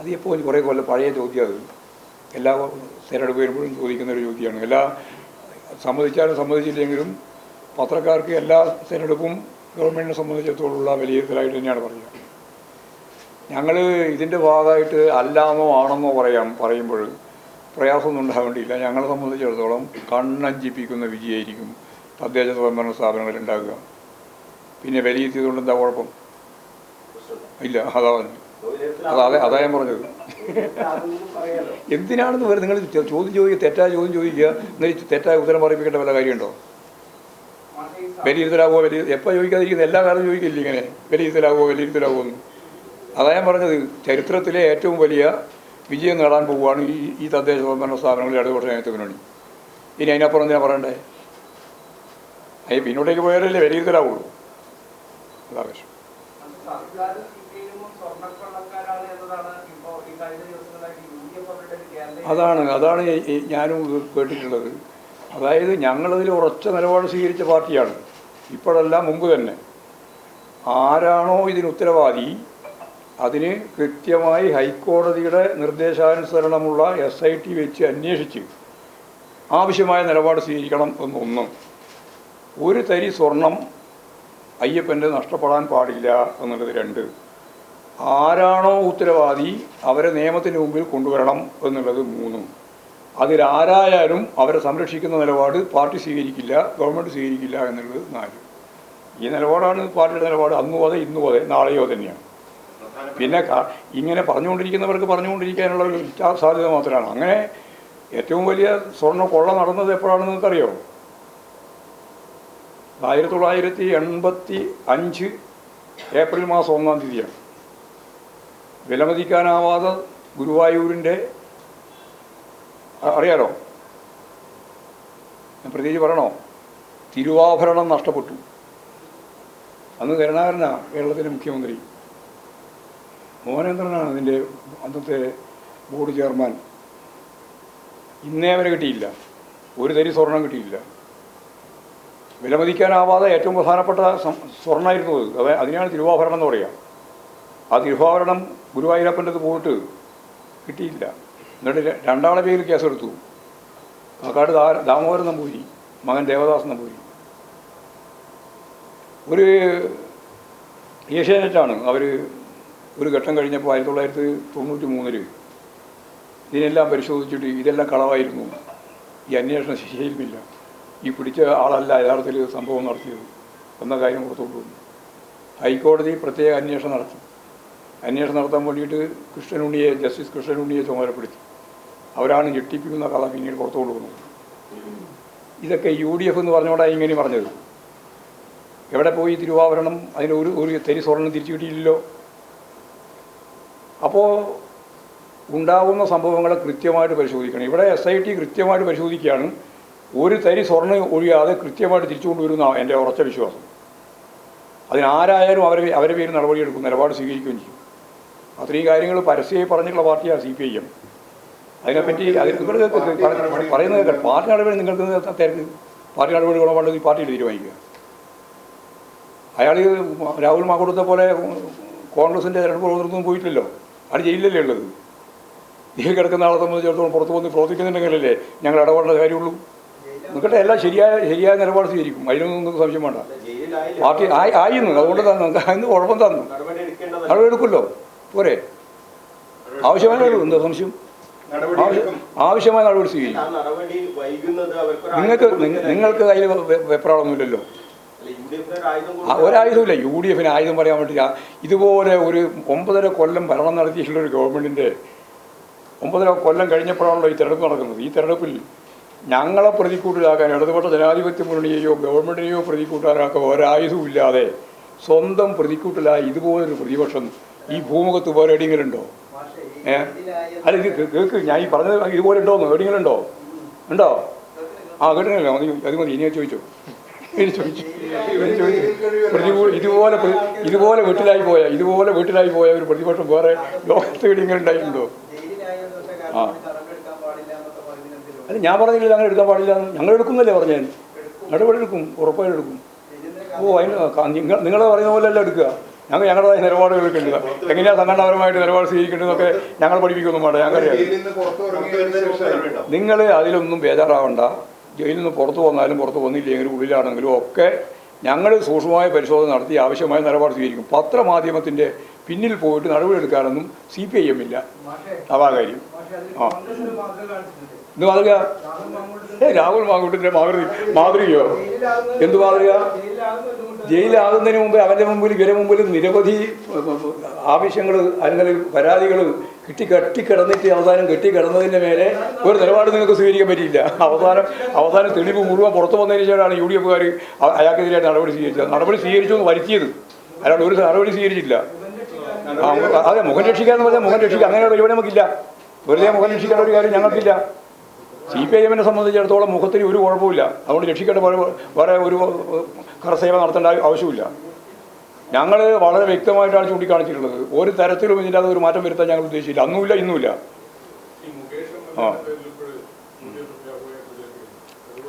അത് എപ്പോൾ കുറേ കൊല്ലം പഴയ ചോദ്യമാണ് എല്ലാ തെരഞ്ഞെടുപ്പ് വരുമ്പോഴും ചോദിക്കുന്ന ഒരു ചോദ്യമാണ്. എല്ലാ സമ്മതിച്ചാലും സമ്മതിച്ചില്ലെങ്കിലും പത്രക്കാർക്ക് എല്ലാ തെരഞ്ഞെടുപ്പും ഗവൺമെന്റിനെ സംബന്ധിച്ചിടത്തോളമുള്ള വിലയിരുത്തലായിട്ട് തന്നെയാണ് പറയുക. ഞങ്ങൾ ഇതിന്റെ ഭാഗമായിട്ട് അല്ലാന്നോ ആണെന്നോ പറയാം പറയുമ്പോൾ പ്രയാസമൊന്നും ഉണ്ടാവേണ്ടിയില്ല. ഞങ്ങളെ സംബന്ധിച്ചിടത്തോളം കണ്ണഞ്ചിപ്പിക്കുന്ന വിജയമായിരിക്കും തദ്ദേശ സ്വയംഭരണ സ്ഥാപനങ്ങളിൽ ഉണ്ടാകുക പിന്നെ വിലയിരുത്തിയതുകൊണ്ട് എന്താ കുഴപ്പം? ഇല്ല അതാ പറഞ്ഞു. അതാ അതെ ഞാൻ പറഞ്ഞത്. എന്തിനാണെന്ന് പറയുന്നത് നിങ്ങൾ ചോദ്യം ചോദിക്കുക തെറ്റായ ചോദ്യം ചോദിക്കുക എന്നിട്ട് തെറ്റായ ഉത്തരം പറയിപ്പിക്കേണ്ട വല്ല കാര്യമുണ്ടോ? വിലയിരുത്തലാകുമോ വലിയ എപ്പോൾ ചോദിക്കാതിരിക്കുന്നത്? എല്ലാ കാലം ചോദിക്കില്ല ഇങ്ങനെ? വിലയിരുത്തലാകുമോ വിലയിരുത്തലാകുമോ എന്ന്. അതാ ഞാൻ പറഞ്ഞത്. ചരിത്രത്തിലെ ഏറ്റവും വലിയ വിജയം നേടാൻ പോവുകയാണ് ഈ ഈ തദ്ദേശ സ്വയംഭരണ സ്ഥാപനങ്ങളിൽ ഇടതുപക്ഷ ജനത്തെ മുന്നണി. ഇനി അതിനപ്പുറം ഞാൻ പറയണ്ടേ? അതിന് പിന്നോട്ടേക്ക് പോയാലല്ലേ വിലയിരുത്തലാവുള്ളൂ അതാ പ്രശ്നം. ഈ അതാണ് അതാണ് ഞാനും കേട്ടിട്ടുള്ളത്. അതായത് ഞങ്ങളതിൽ ഉറച്ച നിലപാട് സ്വീകരിച്ച പാർട്ടിയാണ്. ഇപ്പോഴല്ല മുമ്പ് തന്നെ. ആരാണോ ഇതിന് ഉത്തരവാദി അതിന് കൃത്യമായി ഹൈക്കോടതിയുടെ നിർദ്ദേശാനുസരണമുള്ള എസ് ഐ ടി വെച്ച് അന്വേഷിച്ച് ആവശ്യമായ നിലപാട് സ്വീകരിക്കണം എന്നൊന്നും. ഒരു തരി സ്വർണം അയ്യപ്പന്റെ നഷ്ടപ്പെടാൻ പാടില്ല എന്നുള്ളത് രണ്ട്. ആരാണോ ഉത്തരവാദി അവരെ നിയമത്തിന് മുമ്പിൽ കൊണ്ടുവരണം എന്നുള്ളത് മൂന്നും. അതിലാരായാലും അവരെ സംരക്ഷിക്കുന്ന നിലപാട് പാർട്ടി സ്വീകരിക്കില്ല ഗവൺമെന്റ് സ്വീകരിക്കില്ല എന്നുള്ളത് നാല്. ഈ നിലപാടാണ് പാർട്ടിയുടെ നിലപാട്. അന്നു അതെ ഇന്നു അതെ നാളെയോ തന്നെയാണ്. പിന്നെ ഇങ്ങനെ പറഞ്ഞുകൊണ്ടിരിക്കുന്നവർക്ക് പറഞ്ഞുകൊണ്ടിരിക്കാനുള്ള ഒരു സാധ്യത മാത്രമാണ്. അങ്ങനെ ഏറ്റവും വലിയ സ്വർണ കൊള്ള നടന്നത് എപ്പോഴാണെന്ന് നിങ്ങൾക്കറിയോ ആയിരത്തി തൊള്ളായിരത്തി എൺപത്തി അഞ്ച് ഏപ്രിൽ മാസം ഒന്നാം തീയതിയാണ്. വിലമതിക്കാനാവാതെ ഗുരുവായൂരിന്റെ അറിയാലോ? ഞാൻ പ്രത്യേകിച്ച് പറയണോ? തിരുവാഭരണം നഷ്ടപ്പെട്ടു. അന്ന് കരുണാകരനാ കേരളത്തിലെ മുഖ്യമന്ത്രി. മോഹനേന്ദ്രനാണ് അതിന്റെ അന്നത്തെ ബോർഡ് ചെയർമാൻ. ഇന്നേ വരെ കിട്ടിയില്ല. ഒരു തരി സ്വർണം കിട്ടിയില്ല. വിലമതിക്കാനാവാതെ ഏറ്റവും പ്രധാനപ്പെട്ട സ്വർണമായിരുന്നു അത്. അത് അതിനാണ് തിരുവാഭരണം എന്ന് പറയുക ആ തിരുവാഭരണം ഗുരുവായൂരപ്പന്റെ പോയിട്ട് കിട്ടിയില്ല. എന്നിട്ട് രണ്ടാളെ പേരിൽ കേസെടുത്തു. കാക്കാട് ദാ ദാമോദരൻ നമ്പൂരി മകൻ ദേവദാസ് നമ്പൂരി ഒരു ഏഷ്യാനെറ്റാണ്. അവർ ഒരു ഘട്ടം കഴിഞ്ഞപ്പോൾ ആയിരത്തി തൊള്ളായിരത്തി തൊണ്ണൂറ്റി മൂന്നിൽ ഇതിനെല്ലാം പരിശോധിച്ചിട്ട് ഇതെല്ലാം കളവായിരുന്നു. ഈ അന്വേഷണം ശരിയില്ല ഈ പിടിച്ച ആളല്ല യഥാർത്ഥത്തിൽ സംഭവം നടത്തിയത്. എന്ന കാര്യം പുറത്തോട്ട് വന്നു. ഹൈക്കോടതി പ്രത്യേക അന്വേഷണം നടത്തി. അന്വേഷണം നടത്താൻ വേണ്ടിയിട്ട് കൃഷ്ണനുണ്ണിയെ ജസ്റ്റിസ് കൃഷ്ണനുണ്ണിയെ ചുമതലപ്പെടുത്തി. അവരാണ് ഞെട്ടിപ്പിക്കുന്ന കഥ പിന്നീട് പുറത്തോട്ട് വന്നത്. ഇതൊക്കെ യു ഡി എഫ് എന്ന് പറഞ്ഞുകൊണ്ടാണ് ഇങ്ങനെ പറഞ്ഞത്. എവിടെ പോയി തിരുവാഭരണം? അതിന് ഒരു ഒരു തരി സ്വർണം തിരിച്ചു കിട്ടിയില്ലല്ലോ. അപ്പോൾ ഉണ്ടാകുന്ന സംഭവങ്ങളെ കൃത്യമായിട്ട് പരിശോധിക്കണം. ഇവിടെ എസ് ഐ ടി കൃത്യമായിട്ട് പരിശോധിക്കുകയാണ്. ഒരു തരി സ്വർണം ഒഴിയാതെ കൃത്യമായിട്ട് തിരിച്ചു കൊണ്ടുവരുന്ന എന്റെ ഉറച്ച വിശ്വാസം. അതിനാരായാലും അവരെ അവരെ പേര് നടപടിയെടുക്കും നിലപാട് സ്വീകരിക്കുകയും ചെയ്യും. അത്രയും കാര്യങ്ങൾ പരസ്യമായി പറഞ്ഞിട്ടുള്ള പാർട്ടിയാണ് സി പി ഐ എം. അതിനെപ്പറ്റി അതിൽ നിങ്ങൾ പറയുന്നത് പാർട്ടി നടപടി നിങ്ങൾക്ക് തിരക്ക് പാർട്ടി നടപടി ഗുണമുണ്ടെങ്കിൽ ഈ പാർട്ടിയിൽ തീരുമാനിക്കുക. അയാൾ രാഹുൽ മാക്കൂടത്തെ പോലെ കോൺഗ്രസിന്റെ തിരഞ്ഞെടുപ്പ് പോയിട്ടില്ലല്ലോ. അയാൾ ജയിലിലല്ലേ ഉള്ളത്? ജയിൽ കിടക്കുന്ന ആളെ സംബന്ധിച്ചിടത്തോളം പുറത്ത് വന്ന് പ്രവർത്തിക്കുന്നുണ്ടെങ്കിലല്ലേ ഞങ്ങൾ ഇടപെടേണ്ട കാര്യമുള്ളൂ? നിങ്ങളുടെ എല്ലാം ശരിയായ ശരിയായ നിലപാട് സ്വീകരിക്കും. അതിനൊന്നും സംശയം വേണ്ട. പാർട്ടി ആയി ആയിരുന്നു. അതുകൊണ്ട് തന്നു. അതിന് കുഴപ്പം തന്നു. നടപടി എടുക്കേണ്ടതല്ല നടപടി എടുക്കുമല്ലോ. പോരെ. ആവശ്യമായ നടപടി എന്താ സംശയം? ആവശ്യമായ നടപടി സ്വീകരിക്കും. നിങ്ങൾക്ക് നിങ്ങൾക്ക് അതിൽ വെപ്രാളൊന്നുമില്ലല്ലോ ഒരായുധമില്ല യു ഡി എഫിന് ആയുധം പറയാൻ വേണ്ടി ഇതുപോലെ ഒരു ഒമ്പതര കൊല്ലം ഭരണം നടത്തിയിട്ടുള്ള ഒരു ഗവൺമെന്റിന്റെ ഒമ്പതര കൊല്ലം കഴിഞ്ഞപ്പോഴാണല്ലോ ഈ തെരഞ്ഞെടുപ്പ് നടക്കുന്നത്. ഈ തെരഞ്ഞെടുപ്പിൽ ഞങ്ങളെ പ്രതിക്കൂട്ടിലാക്കാൻ ഇടതുപക്ഷ ജനാധിപത്യ മുന്നണിയെയോ ഗവൺമെന്റിനെയോ പ്രതിക്കൂട്ടാനാക്കാൻ ഒരായുധവും ഇല്ലാതെ സ്വന്തം പ്രതിക്കൂട്ടിലായി ഇതുപോലൊരു പ്രതിപക്ഷം ഈ ഭൂമുഖത്ത് വേറെ എവിടെയെങ്കിലുണ്ടോ ഏ? അല്ല ഇത് കേൾക്ക് ഞാൻ ഈ പറഞ്ഞത് ഇതുപോലെ ഉണ്ടോന്ന് എവിടെയെങ്കിലും ഉണ്ടോ ഉണ്ടോ? ആ കേട്ടില്ല മതി അത് മതി ഇനിയാ ചോദിച്ചോ. ഇനി ചോദിച്ചു. ഇനി ചോദിച്ചു. ഇതുപോലെ ഇതുപോലെ വീട്ടിലായി പോയ ഇതുപോലെ വീട്ടിലായി പോയ ഒരു പ്രതിപക്ഷം വേറെ ലോകത്ത് എവിടെയെങ്കിലും ഉണ്ടായിട്ടുണ്ടോ? ആ. അത് ഞാൻ പറഞ്ഞില്ല അങ്ങനെ എടുക്കാൻ പാടില്ല ഞങ്ങൾ എടുക്കുന്നല്ലേ പറഞ്ഞു. ഞാൻ നടപടി എടുക്കും ഉറപ്പായും എടുക്കും. ഓ അതിന് നിങ്ങൾ നിങ്ങൾ പറയുന്ന പോലെ അല്ല എടുക്കുക. ഞങ്ങൾ ഞങ്ങളുടേതായ നിലപാടുകളൊക്കെ ഉണ്ട് എങ്ങനെയാണ് സംഘടനാപരമായിട്ട് നിലപാട് സ്വീകരിക്കേണ്ടതെന്നൊക്കെ ഞങ്ങൾ പഠിപ്പിക്കൊന്നും വേണ്ട ഞങ്ങൾക്കറിയാം നിങ്ങൾ അതിലൊന്നും ബേജാറാവണ്ട. ജയിലിൽ നിന്ന് പുറത്തു വന്നാലും പുറത്ത് വന്നില്ലെങ്കിലും ഉള്ളിലാണെങ്കിലും ഒക്കെ ഞങ്ങൾ സൂക്ഷ്മമായ പരിശോധന നടത്തി ആവശ്യമായ നിലപാട് സ്വീകരിക്കും. പത്രമാധ്യമത്തിന്റെ പിന്നിൽ പോയിട്ട് നടപടിയെടുക്കാനൊന്നും സി പി ഐ എം ഇല്ല. അതാ കാര്യം ആ. എന്ത് മാതൃക. ഏ രാഹുൽ മാങ്കുട്ടിന്റെ മാതൃക മാതൃകയോ? എന്ത് മാതൃക? ജയിലാകുന്നതിന് മുമ്പ് അവന്റെ മുമ്പിൽ ഇവരെ മുമ്പിൽ നിരവധി ആവശ്യങ്ങൾ അല്ലെങ്കിൽ പരാതികൾ കിട്ടി കെട്ടിക്കിടന്നിട്ട് അവസാനം കെട്ടിക്കിടന്നതിന്റെ മേലെ ഒരു നിലപാട് നിങ്ങൾക്ക് സ്വീകരിക്കാൻ പറ്റിയില്ല. അവസാനം അവസാനം തെളിവ് മുഴുവൻ പുറത്തു വന്നതിന് ശേഷമാണ് യു ഡി എഫുകാർ അയാൾക്കെതിരായിട്ട് നടപടി സ്വീകരിച്ചത്. നടപടി സ്വീകരിച്ചു എന്ന് വരുത്തിയത്. അയാൾ ഒരു നടപടി സ്വീകരിച്ചില്ല. അതെ മുഖം രക്ഷിക്കുക എന്ന് പറഞ്ഞാൽ മുഖം രക്ഷിക്കുക അങ്ങനെ പരിപാടി നമുക്കില്ല. വെറുതെ മുഖം രക്ഷിക്കേണ്ട ഒരു കാര്യം ഞങ്ങൾക്കില്ല. സി പി ഐ എമ്മിനെ സംബന്ധിച്ചിടത്തോളം മുഖത്തിന് ഒരു കുഴപ്പമില്ല അതുകൊണ്ട് രക്ഷിക്കേണ്ട വേറെ- ഒരു കറസേവ നടത്തേണ്ട ആവശ്യമില്ല ഞങ്ങൾ വളരെ വ്യക്തമായിട്ടാണ് ചൂണ്ടിക്കാണിച്ചിട്ടുള്ളത്. ഒരു തരത്തിലും ഇതിന്റെ അത് ഒരു മാറ്റം വരുത്താൻ ഞങ്ങൾ ഉദ്ദേശിച്ചില്ല. അന്നുമില്ല ഇന്നുമില്ല. ആ.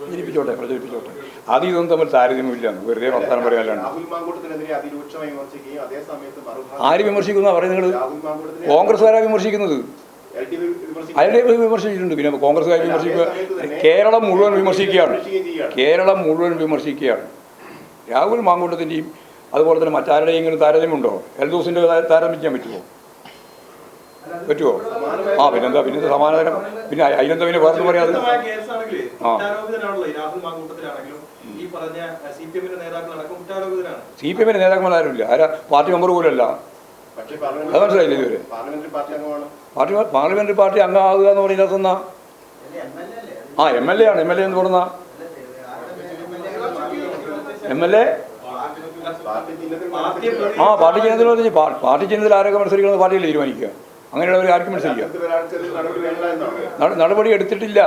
പ്രചരിപ്പിച്ചോട്ടെ അത് ഇതൊന്നും തമ്മിൽ താരതമ്യമില്ല. വെറുതെ വർത്തമാനം പറയാനല്ലാണ്ട് മറുഭാഗം ആര് വിമർശിക്കുന്ന പറയുന്നത് കോൺഗ്രസ്സുകാരാണ് വിമർശിക്കുന്നത്. അതിനെ വിമർശിച്ചിട്ടുണ്ട്. പിന്നെ കോൺഗ്രസ്സുകാർ വിമർശിക്കുക കേരളം മുഴുവൻ വിമർശിക്കുകയാണ്. കേരളം മുഴുവൻ വിമർശിക്കുകയാണ്. രാഹുൽ മാങ്കൂട്ടത്തിന്റെയും അതുപോലെ തന്നെ മറ്റാരുടെയെങ്കിലും താരതമ്യമുണ്ടോ? എൽ ദിവസിന്റെ താരതമ്യം പറ്റുമോ? പറ്റുമോ ആ പിന്നെന്താ? പിന്നെ സമാനതരം പിന്നെ അതിനെന്താ പിന്നെ വേറെ പറയാതെ? ആ. സി പി എമ്മിന്റെ നേതാക്കന്മാരാരുമില്ല. ആരാ? പാർട്ടി മെമ്പർ പോലും അല്ല അത് മനസ്സിലായില്ല ഇതുവരെ? പാർട്ടി പാർലമെന്ററി പാർട്ടി അംഗമാകുക എന്ന് എന്നാ ആ എം എൽ എ ആണ്. എം എൽ എ എന്ന് പറഞ്ഞ എം എൽ എ ആ പാർട്ടി ചിഹ്നത്തിൽ പറഞ്ഞ് പാർട്ടി ചിഹ്നത്തിൽ ആരൊക്കെ മത്സരിക്കണമെന്ന് പാർട്ടിയിൽ തീരുമാനിക്കുക. അങ്ങനെയുള്ളവർ ആർക്കും മത്സരിക്കുക. നടപടി എടുത്തിട്ടില്ല.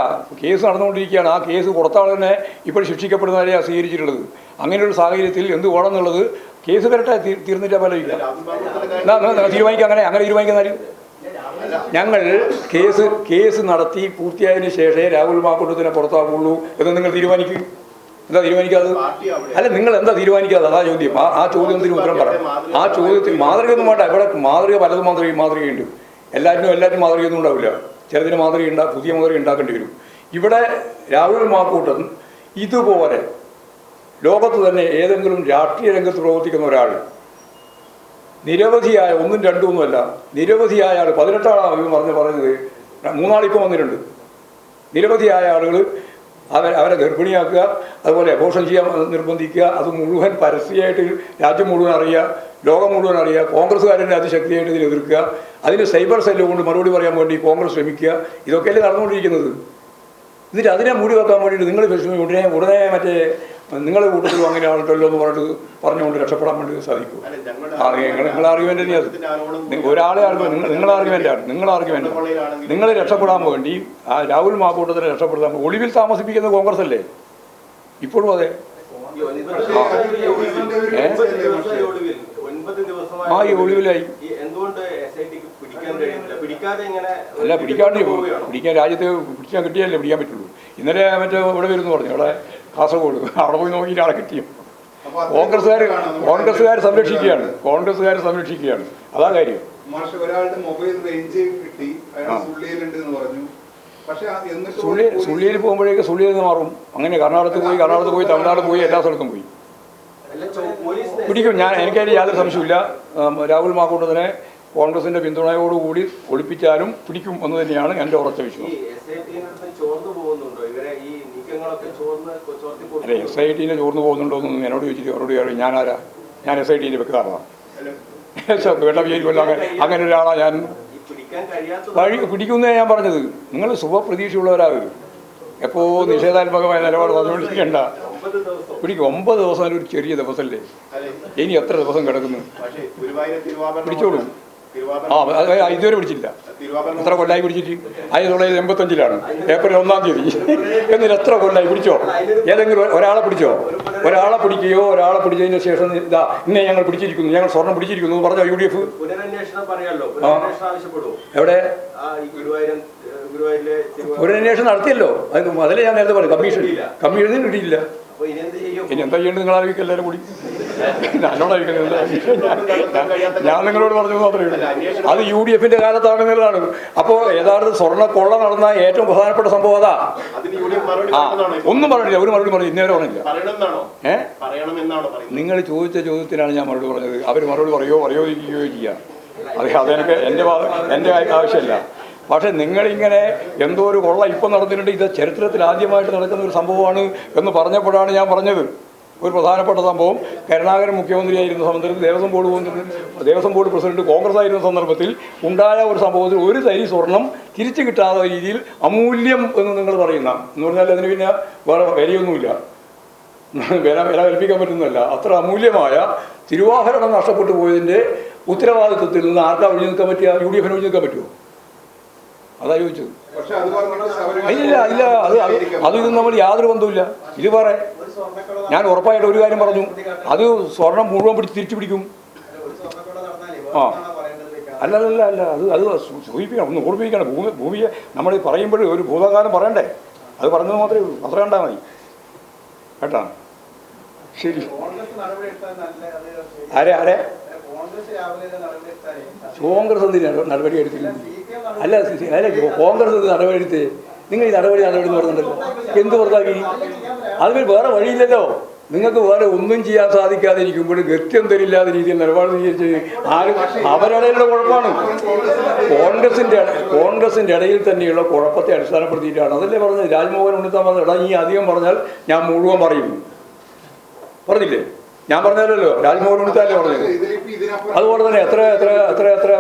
കേസ് നടന്നുകൊണ്ടിരിക്കുകയാണ്. ആ കേസ് കൊടുത്ത തന്നെ ഇപ്പോൾ ശിക്ഷിക്കപ്പെടുന്നവരെയാണ് സ്വീകരിച്ചിട്ടുള്ളത്. അങ്ങനെയുള്ള സാഹചര്യത്തിൽ എന്ത് വേണം എന്നുള്ളത് കേസ് വരട്ടെ തീർന്നിട്ടാ തീർന്നിട്ട് ആലോചിക്കാം രാഹുൽ മാങ്കൂട്ടത്തിന്റെ എന്നാ എന്നാ തീരുമാനിക്കാം. അങ്ങനെ അങ്ങനെ തീരുമാനിക്കുന്നാൽ ഞങ്ങൾ കേസ് കേസ് നടത്തി പൂർത്തിയായതിനു ശേഷമേ രാഹുൽ മാക്കൂട്ടത്തിനെ പുറത്താക്കുള്ളൂ എന്ന് നിങ്ങൾ തീരുമാനിക്കും. എന്താ തീരുമാനിക്കാതെ? അല്ല നിങ്ങൾ എന്താ തീരുമാനിക്കാതെ? അതാ ചോദ്യം. ആ ചോദ്യത്തിന് ഉത്തരം പറ. ആ ചോദ്യത്തിന് മാതൃകയൊന്നും വേണ്ട. ഇവിടെ മാതൃക പലതും മാതൃക മാതൃകയുണ്ട്. എല്ലാറ്റിനും എല്ലാറ്റിനും മാതൃകയൊന്നും ഉണ്ടാവില്ല. ചിലതിന് മാതൃക ഉണ്ടാ പുതിയ മാതൃക ഉണ്ടാക്കേണ്ടി വരും. ഇവിടെ രാഹുൽ മാക്കൂട്ടൻ ഇതുപോലെ ലോകത്ത് തന്നെ ഏതെങ്കിലും രാഷ്ട്രീയ രംഗത്ത് പ്രവർത്തിക്കുന്ന ഒരാൾ നിരവധിയായ ഒന്നും രണ്ടും ഒന്നുമല്ല നിരവധിയായ ആൾ പതിനെട്ടാളാണ് ഇവൻ പറഞ്ഞ് പറഞ്ഞത്. മൂന്നാളിപ്പോൾ വന്നിട്ടുണ്ട്. നിരവധിയായ ആളുകൾ അവർ അവരെ ഗർഭിണിയാക്കുക അതുപോലെ അബോഷൻ ചെയ്യാൻ നിർബന്ധിക്കുക അത് മുഴുവൻ പരസ്യമായിട്ട് രാജ്യം മുഴുവൻ അറിയുക ലോകം മുഴുവൻ അറിയുക കോൺഗ്രസ്സുകാരന്റെ അതിശക്തിയായിട്ട് ഇതിൽ എതിർക്കുക അതിന് സൈബർ സെല്ല് കൊണ്ട് മറുപടി പറയാൻ വേണ്ടി കോൺഗ്രസ് ശ്രമിക്കുക ഇതൊക്കെയല്ലേ നടന്നുകൊണ്ടിരിക്കുന്നത്. എന്നിട്ട് അതിനെ മൂടി വെക്കാൻ വേണ്ടിയിട്ട് നിങ്ങൾ ഉടനെ ഉടനെ മറ്റേ നിങ്ങളുടെ കൂട്ടത്തിലും അങ്ങനെ ആളുണ്ടല്ലോ എന്ന് പറഞ്ഞിട്ട് പറഞ്ഞുകൊണ്ട് രക്ഷപ്പെടാൻ വേണ്ടി സാധിക്കും അല്ല, നിങ്ങൾ നിങ്ങളെ ആർഗ്യുമെന്റ് തന്നെയാണ് ഒരാളെ ആർഗ്യുമെന്റ് നിങ്ങളുടെ ആർഗ്യുമെന്റാണ് നിങ്ങളുടെ ആർഗ്യുമെന്റ് നിങ്ങളെ രക്ഷപ്പെടാൻ വേണ്ടി ആ രാഹുൽ മാക്കൂട്ടത്തിനെ രക്ഷപ്പെടുത്താൻ ഒളിവിൽ താമസിപ്പിക്കുന്നത് കോൺഗ്രസ് അല്ലേ? ഇപ്പോഴും അതെ. ആ. ഈ ഒളിവിലായി. അല്ല പിടിക്കാണ്ട്? പിടിക്കാൻ രാജ്യത്ത് പിടിക്കാൻ കിട്ടിയല്ലേ പിടിക്കാൻ പറ്റുള്ളൂ. ഇന്നലെ മറ്റേ ഇവിടെ വരുന്നു പറഞ്ഞു. അവിടെ കാസർഗോഡ്. അവിടെ പോയി നോക്കിയിട്ട് ആളെ കിട്ടിയും? കോൺഗ്രസ്സുകാർ കോൺഗ്രസ്സുകാർ സംരക്ഷിക്കുകയാണ്. കോൺഗ്രസ്സുകാർ സംരക്ഷിക്കുകയാണ്. അതാ കാര്യം. ഒരാളുടെ മൊബൈൽ റേഞ്ച് കിട്ടി. എന്ന് പറഞ്ഞു. സുള്ളിയിൽ പോകുമ്പോഴേക്ക് സുള്ളിയിൽ നിന്ന് മാറും. അങ്ങനെ കർണാടകത്ത് പോയി കർണാടകത്ത് പോയി തമിഴ്നാട് പോയി എല്ലാ സ്ഥലത്തും പോയി. പിടിക്കും. ഞാൻ എനിക്കതിൽ യാതൊരു സംശയമില്ല രാഹുൽ മാക്കൂട്ടത്തിനെ കോൺഗ്രസിന്റെ പിന്തുണയോടുകൂടി ഒളിപ്പിച്ചാലും പിടിക്കും എന്ന് തന്നെയാണ് എന്റെ ഉറച്ച വിശ്വാസം എസ് ഐ ടിനടുത്ത് ചോർന്നു പോകുന്നുണ്ടോ ഇവരെ ഈ നീക്കങ്ങളൊക്കെ ചോർന്ന് ചോർത്തി അല്ല എസ് ഐ ടീനെ ചോർന്നു പോകുന്നുണ്ടോ എന്നൊന്നും എന്നോട് ചോദിച്ചിട്ട് അവരോട് ചോദിച്ചു ഞാനാരാ? ഞാൻ എസ് ഐ ടീന്റെ വെക്കാറാണ് വെള്ളം വേണ്ട വിചാരിക്കുമല്ലോ അങ്ങനെ അങ്ങനെ ഒരാളാണ് ഞാൻ. വഴി പിടിക്കുന്നേ ഞാൻ പറഞ്ഞത്. നിങ്ങൾ ശുഭപ്രതീക്ഷയുള്ളവരാകരുത് എപ്പോ നിഷേധാത്മകമായ നിലപാട് പറഞ്ഞുകൊണ്ടിരിക്കേണ്ട പിടിക്കും ഒമ്പത് ദിവസം ഒരു ചെറിയ ദിവസമല്ലേ ഇനി എത്ര ദിവസം കിടക്കുന്നു? പിടിച്ചോളൂ. ആ ഇതുവരെ പിടിച്ചില്ല എത്ര കൊല്ലായി പിടിച്ചിട്ട്? ആയിരത്തി തൊള്ളായിരത്തി എൺപത്തഞ്ചിലാണ്. ഏപ്രിൽ ഒന്നാം തീയതി. എന്നിട്ട് എത്ര കൊല്ലായി? പിടിച്ചോ? ഏതെങ്കിലും ഒരാളെ പിടിച്ചോ? ഒരാളെ പിടിക്കുകയോ ഒരാളെ പിടിച്ചതിന് ശേഷം ഇതാ ഇന്നെ ഞങ്ങൾ പിടിച്ചിരിക്കുന്നു. ഞങ്ങൾ സ്വർണം പിടിച്ചിരിക്കുന്നു പറഞ്ഞോ യു ഡി എഫ്? എവിടെ? പുനരന്വേഷണം നടത്തിയല്ലോ. അത് അതിലെ ഞാൻ നേരത്തെ പറഞ്ഞു കമ്മീഷൻ. കമ്മീഷനും കിട്ടിയില്ല ഇനി എന്ത് ചെയ്യേണ്ടത്? നിങ്ങൾ ആലോചിക്കുക എല്ലാവരും കൂടി. നല്ലോണമായിരിക്കുന്നത് ഞാൻ നിങ്ങളോട് പറഞ്ഞു മാത്രമേ ഉള്ളൂ അത് യു ഡി എഫിന്റെ കാലത്താണെന്നുള്ളതാണ്. അപ്പോൾ യഥാർത്ഥ സ്വർണ കൊള്ള നടന്ന ഏറ്റവും പ്രധാനപ്പെട്ട സംഭവം അതാ. ആ ഒന്നും പറഞ്ഞില്ല. ഒരു മറുപടി പറഞ്ഞു ഇന്നേരം പറഞ്ഞില്ല. ഏ? നിങ്ങൾ ചോദിച്ച ചോദ്യത്തിനാണ് ഞാൻ മറുപടി പറഞ്ഞത്. അവർ മറുപടി പറയോ പറയോ ചെയ്യാം. അതെ അതെനിക്ക് എന്റെ എന്റെ ആവശ്യമില്ല. പക്ഷെ നിങ്ങളിങ്ങനെ എന്തോ ഒരു കൊള്ള ഇപ്പം നടന്നിട്ടുണ്ട്. ഇത് ചരിത്രത്തിൽ ആദ്യമായിട്ട് നടക്കുന്ന ഒരു സംഭവമാണ് എന്ന് പറഞ്ഞപ്പോഴാണ് ഞാൻ പറഞ്ഞത്. ഒരു പ്രധാനപ്പെട്ട സംഭവം. കരുണാകരൻ മുഖ്യമന്ത്രിയായിരുന്ന സന്ദർഭത്തിൽ Devaswom board Devaswom board president Congress ആയിരുന്ന സന്ദർഭത്തിൽ ഉണ്ടായ ഒരു സംഭവത്തിൽ ഒരു തരി സ്വർണം തിരിച്ചു കിട്ടാത്ത രീതിയിൽ അമൂല്യം എന്ന് നിങ്ങൾ പറയുന്ന എന്ന് പറഞ്ഞാൽ അതിന് പിന്നെ വേറെ വിലയൊന്നുമില്ല. വില വില കൽപ്പിക്കാൻ പറ്റുന്നതല്ല. അത്ര അമൂല്യമായ തിരുവാഭരണം നഷ്ടപ്പെട്ടു പോയതിന്റെ ഉത്തരവാദിത്വത്തിൽ നിന്ന് ആർക്കാ ഒഴിഞ്ഞു നിൽക്കാൻ പറ്റിയ യു ഡി എഫിന് ഒഴിഞ്ഞു നിൽക്കാൻ പറ്റുമോ അതാ ചോദിച്ചത്. ഇല്ല ഇല്ല അത് അത് ഇതും നമ്മൾ യാതൊരു ബന്ധമില്ല ഇത് പറ. ഞാൻ ഉറപ്പായിട്ട് ഒരു കാര്യം പറഞ്ഞു. അത് സ്വർണം മുഴുവൻ പിടിച്ച് തിരിച്ചു പിടിക്കും. ആ. അല്ല അല്ല അല്ല അത് അത് സൂചിപ്പിക്കണം. ഒന്ന് ഓർമ്മിപ്പിക്കണം. ഭൂമി ഭൂമിയെ നമ്മൾ പറയുമ്പോൾ ഒരു ഭൂതകാലം പറയണ്ടേ? അത് പറഞ്ഞത് മാത്രമേ ഉള്ളൂ. അത്ര കണ്ടാൽ മതി. കേട്ടാ? ശരി. ആരെ ആരെ? കോൺഗ്രസ് എന്തിനാണ് നടപടി എടുത്തില്ല? അല്ല അല്ല കോൺഗ്രസ് എന്ത് നടപടി എടുത്ത്? നിങ്ങൾ ഈ നടപടി നടപടി എന്ന് പറയുന്നുണ്ടല്ലോ എന്ത് പുറത്താക്കി? അതിന് വേറെ വഴിയില്ലല്ലോ. നിങ്ങൾക്ക് വേറെ ഒന്നും ചെയ്യാൻ സാധിക്കാതെ ഇരിക്കുമ്പോൾ ഗത്യന്തരില്ലാത്ത രീതിയിൽ നിലപാട് സ്വീകരിച്ച് ആരും അവരുടെ കുഴപ്പമാണ്. കോൺഗ്രസിന്റെ കോൺഗ്രസിന്റെ ഇടയിൽ തന്നെയുള്ള കുഴപ്പത്തെ അടിസ്ഥാനപ്പെടുത്തിയിട്ടാണ്. അതല്ലേ പറഞ്ഞത്? രാജ്മോഹൻ ഉണ്ണിത്താൻ പറഞ്ഞത്. എടാ ഈ അധികം പറഞ്ഞാൽ ഞാൻ മുഴുവൻ പറയും. പറഞ്ഞില്ലേ? ഞാൻ പറഞ്ഞല്ലോ രാജ്മോഹൻ ഉണ്ണിത്താലേ പറഞ്ഞത്? അതുപോലെ തന്നെ എത്ര എത്ര എത്ര എത്ര